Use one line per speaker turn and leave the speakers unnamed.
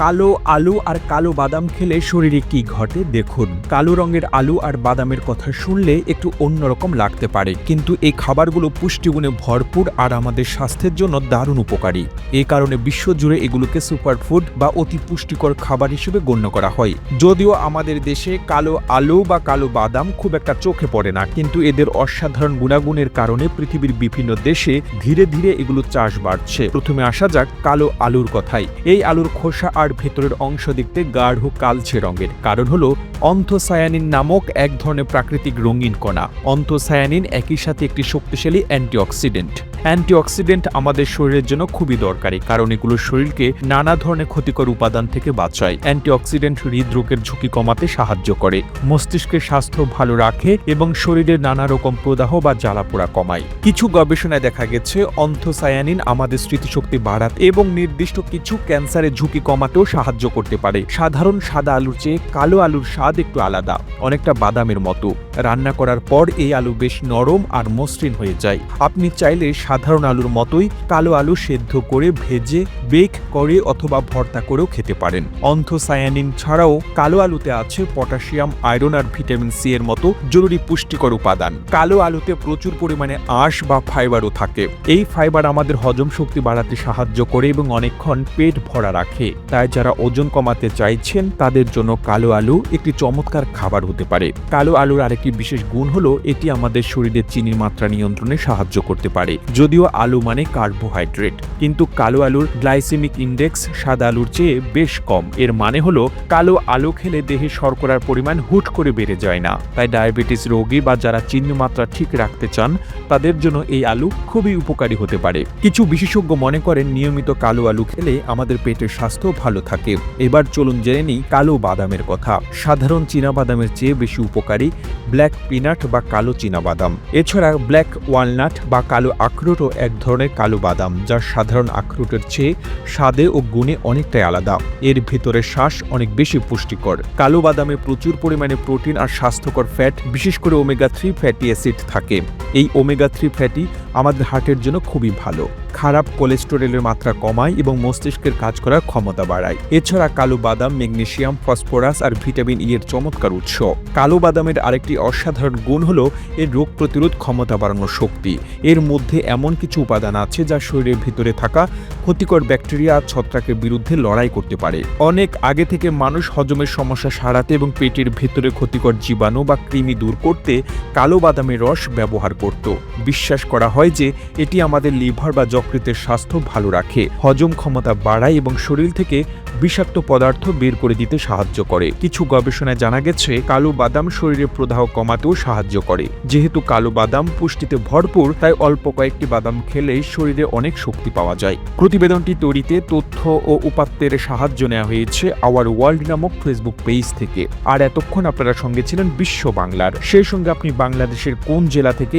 কালো আলু আর কালো বাদাম খেলে শরীরে কি ঘটে দেখুন। কালো রঙের আলু আর বাদামের কথা শুনলে একটু অন্যরকম লাগতে পারে। কিন্তু এই খাবারগুলো পুষ্টিগুণে ভরপুর আর আমাদের স্বাস্থ্যের জন্য দারুণ উপকারী। এই কারণে বিশ্বজুড়ে এগুলোকে সুপারফুড বা অতি পুষ্টিকর খাবার হিসেবে গণ্য করা হয়। যদিও আমাদের দেশে কালো আলু বা কালো বাদাম খুব একটা চোখে পড়ে না, কিন্তু এদের অসাধারণ গুণাগুণের কারণে পৃথিবীর বিভিন্ন দেশে ধীরে ধীরে এগুলো চাষ বাড়ছে। প্রথমে আসা যাক কালো আলুর কথাই এই আলুর খোসা আর ভেতরের অংশ দেখতে গাঢ় কালচে রঙের। কারণ হলো অন্থোসায়ানিন নামক এক ধরনের প্রাকৃতিক রঙিন কণা। অন্থোসায়ানিন একই সাথে একটি শক্তিশালী অ্যান্টিঅক্সিডেন্ট। অ্যান্টিঅক্সিডেন্ট আমাদের শরীরের জন্য খুবই দরকারি, কারণ এগুলো শরীরকে নানা ধরনের ক্ষতিকর উপাদান থেকে বাঁচায়। অ্যান্টিঅক্সিডেন্ট হৃদরোগের ঝুঁকি কমাতে সাহায্য করে, মস্তিষ্কের স্বাস্থ্য ভালো রাখে এবং শরীরের নানা রকম প্রদাহ বা জ্বালাপোড়া কমায়। কিছু গবেষণায় দেখা গেছে অন্থোসায়ানিন আমাদের স্মৃতিশক্তি বাড়াতে এবং নির্দিষ্ট কিছু ক্যান্সারের ঝুঁকি কমাতেও সাহায্য করতে পারে। সাধারণ সাদা আলুর চেয়ে কালো আলুর স্বাদ একটু আলাদা, অনেকটা বাদামের মতো। রান্না করার পর এই আলু বেশ নরম আর মসৃণ হয়ে যায়। আপনি চাইলে সাধারণ আলুর মতোই কালো আলু সেদ্ধ করে ভেজে, বেক করে অথবা ভর্তা করেও খেতে পারেন। অন্থোসায়ানিন ছাড়াও কালো আলুতে আছে পটাশিয়াম, আয়রন আর ভিটামিন সি এর মতো জরুরি পুষ্টিকর উপাদান। কালো আলুতে প্রচুর পরিমাণে আঁশ বা ফাইবারও থাকে। এই ফাইবার আমাদের হজম শক্তি বাড়াতে সাহায্য করে এবং অনেকক্ষণ পেট ভরা রাখে। তাই যারা ওজন কমাতে চাইছেন, তাদের জন্য কালো আলু একটি চমৎকার খাবার হতে পারে। কালো আলুর আরেকটি বিশেষ গুণ হলো, এটি আমাদের শরীরে চিনির মাত্রা নিয়ন্ত্রণে সাহায্য করতে পারে, যদিও আলু মানে কার্বোহাইড্রেট। কিন্তু কালো আলুর গ্লাইসেমিক ইন্ডেক্স সাদা আলুর চেয়ে বেশ কম। এর মানে হলো, কালো আলু খেলে দেহে শর্করার পরিমাণ হুট করে বেড়ে যায় না। তাই ডায়াবেটিস রোগী বা যারা চিনি মাত্রা ঠিক রাখতে চান, তাদের জন্য এই আলু খুবই উপকারী হতে পারে। কিছু বিশেষজ্ঞ মনে করেন, নিয়মিত কালো আলু খেলে আমাদের পেটের স্বাস্থ্য ভালো থাকে। এবার চলুন জেনে নিই কালো বাদামের কথা। সাধারণ বাদামের চেয়ে বেশি উপকারী ব্ল্যাক পিনাট বা কালো বাদাম। এছাড়া ব্ল্যাক ওয়ালনাট বা কালো আখরোটও এক ধরনের কালো বাদাম, যা সাধারণ আখরোটের চেয়ে স্বাদে ও গুণে অনেকটাই আলাদা। এর ভেতরে শ্বাস অনেক বেশি পুষ্টিকর। কালো বাদামে প্রচুর পরিমাণে প্রোটিন আর স্বাস্থ্যকর ফ্যাট, বিশেষ করে ওমেগা থ্রি ফ্যাটি অ্যাসিড থাকে। এই ওমেগা থ্রি ফ্যাটি আমাদের হার্টের জন্য খুবই ভালো। খারাপ কোলেস্টেরলের মাত্রা কমায় এবং মস্তিষ্কের কাজ করার ক্ষমতা বাড়ায়। এছাড়া কালো বাদাম ম্যাগনেশিয়াম ফসফরাস আর ভিটামিন ই এর চমৎকার উৎস। কালো বাদামের আরেকটি অসাধারণ গুণ হলো এর রোগ প্রতিরোধ ক্ষমতা বাড়ানোর শক্তি। এর মধ্যে এমন কিছু উপাদান আছে যা শরীরের ভিতরে থাকা ক্ষতিকর ব্যাকটেরিয়া আর ছত্রাকের বিরুদ্ধে লড়াই করতে পারে। অনেক আগে থেকে মানুষ হজমের সমস্যা সারাতে এবং পেটের ভেতরে ক্ষতিকর জীবাণু বা কৃমি দূর করতে কালো বাদামের রস ব্যবহার করত বিশ্বাস করা হয় যে এটি আমাদের লিভার বা যকৃতের স্বাস্থ্য ভালো রাখে। হজম ক্ষমতা বাড়ায় এবং শরীর থেকে বিষাক্ত পদার্থ বের করে দিতে সাহায্য করে। কিছু গবেষণায় জানা গেছে, কালো বাদাম শরীরে প্রদাহ কমাতেও সাহায্য করে। যেহেতু কালো বাদাম পুষ্টিতে ভরপুর, তাই অল্প কয়েকটি বাদাম খেলেই শরীরে অনেক শক্তি পাওয়া যায়। প্রতিবেদনটি তৈরিতে তথ্য ও উপাত্তের সাহায্য নেওয়া হয়েছে আওয়ার ওয়ার্ল্ড নামক ফেসবুক পেজ থেকে। আর এতক্ষণ আপনারা সঙ্গে ছিলেন বিশ্ব বাংলার। সেই সঙ্গে আপনি বাংলাদেশের কোন জেলা থেকে